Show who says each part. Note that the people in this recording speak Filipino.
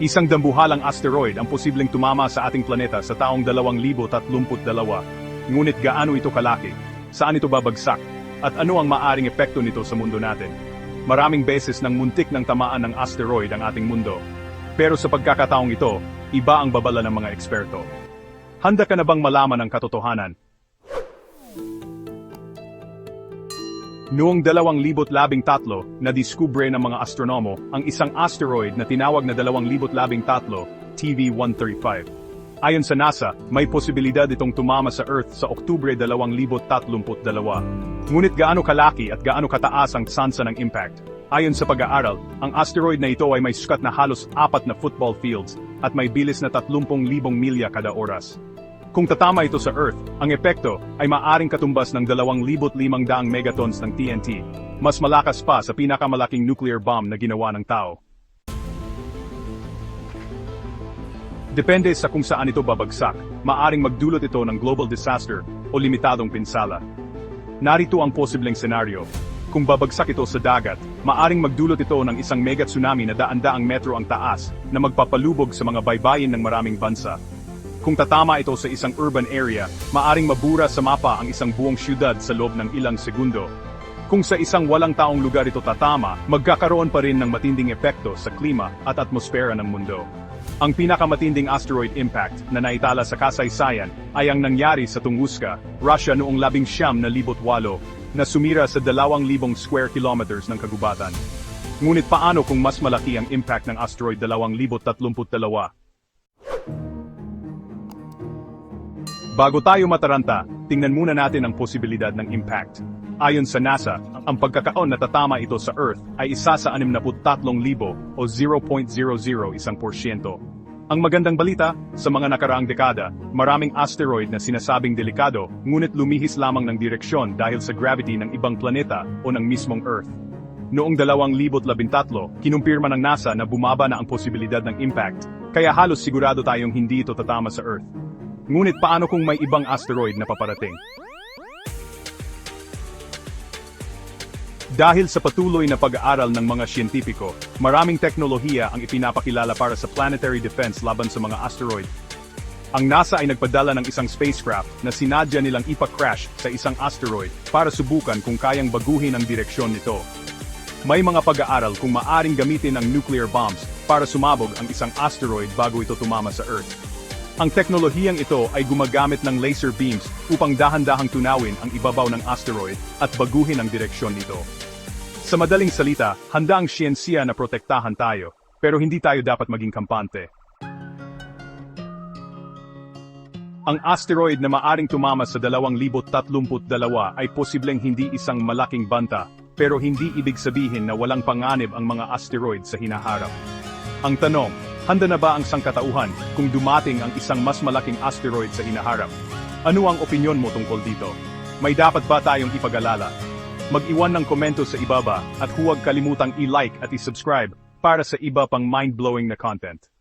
Speaker 1: Isang dambuhalang asteroid ang posibleng tumama sa ating planeta sa taong 2032. Ngunit gaano ito kalaki? Saan ito babagsak? At ano ang maaring epekto nito sa mundo natin? Maraming beses nang muntik ng tamaan ng asteroid ang ating mundo. Pero sa pagkakataong ito, iba ang babala ng mga eksperto. Handa ka na bang malaman ang katotohanan? Noong 2013, nadiskubre ng mga astronomo ang isang asteroid na tinawag na 2013 TV-135. Ayon sa NASA, may posibilidad itong tumama sa Earth sa Oktubre 2032. Ngunit gaano kalaki at gaano kataas ang tsansa ng impact? Ayon sa pag-aaral, ang asteroid na ito ay may sukat na halos apat na football fields at may bilis na 30,000 milya kada oras. Kung tatama ito sa Earth, ang epekto ay maaring katumbas ng 2,500 megatons ng TNT, mas malakas pa sa pinakamalaking nuclear bomb na ginawa ng tao. Depende sa kung saan ito babagsak, maaring magdulot ito ng global disaster o limitadong pinsala. Narito ang posibleng senaryo. Kung babagsak ito sa dagat, maaring magdulot ito ng isang mega tsunami na daan-daang metro ang taas na magpapalubog sa mga baybayin ng maraming bansa. Kung tatama ito sa isang urban area, maaring mabura sa mapa ang isang buong syudad sa loob ng ilang segundo. Kung sa isang walang taong lugar ito tatama, magkakaroon pa rin ng matinding epekto sa klima at atmosfera ng mundo. Ang pinakamatinding asteroid impact na naitala sa kasaysayan ay ang nangyari sa Tunguska, Russia noong labing siyam na na sumira sa dalawang libong square kilometers ng kagubatan. Ngunit paano kung mas malaki ang impact ng asteroid 2032? Bago tayo mataranta, tingnan muna natin ang posibilidad ng impact. Ayon sa NASA, ang pagkakaon na tatama ito sa Earth ay isa sa 63,000 o 0.001%. Ang magandang balita, sa mga nakaraang dekada, maraming asteroid na sinasabing delikado, ngunit lumihis lamang ng direksyon dahil sa gravity ng ibang planeta o ng mismong Earth. Noong 2013, kinumpirma ng NASA na bumaba na ang posibilidad ng impact, kaya halos sigurado tayong hindi ito tatama sa Earth. Ngunit paano kung may ibang asteroid na paparating? Dahil sa patuloy na pag-aaral ng mga siyentipiko, maraming teknolohiya ang ipinapakilala para sa planetary defense laban sa mga asteroid. Ang NASA ay nagpadala ng isang spacecraft na sinadya nilang ipa-crash sa isang asteroid para subukan kung kayang baguhin ang direksyon nito. May mga pag-aaral kung maaring gamitin ang nuclear bombs para sumabog ang isang asteroid bago ito tumama sa Earth. Ang teknolohiyang ito ay gumagamit ng laser beams upang dahan-dahang tunawin ang ibabaw ng asteroid at baguhin ang direksyon nito. Sa madaling salita, handa ang siyensiya na protektahan tayo, pero hindi tayo dapat maging kampante. Ang asteroid na maaring tumama sa 2032 ay posibleng hindi isang malaking banta, pero hindi ibig sabihin na walang panganib ang mga asteroid sa hinaharap. Ang tanong, handa na ba ang sangkatauhan kung dumating ang isang mas malaking asteroid sa hinaharap? Ano ang opinyon mo tungkol dito? May dapat ba tayong ipag-alala? Mag-iwan ng komento sa ibaba at huwag kalimutang i-like at i-subscribe para sa iba pang mind-blowing na content.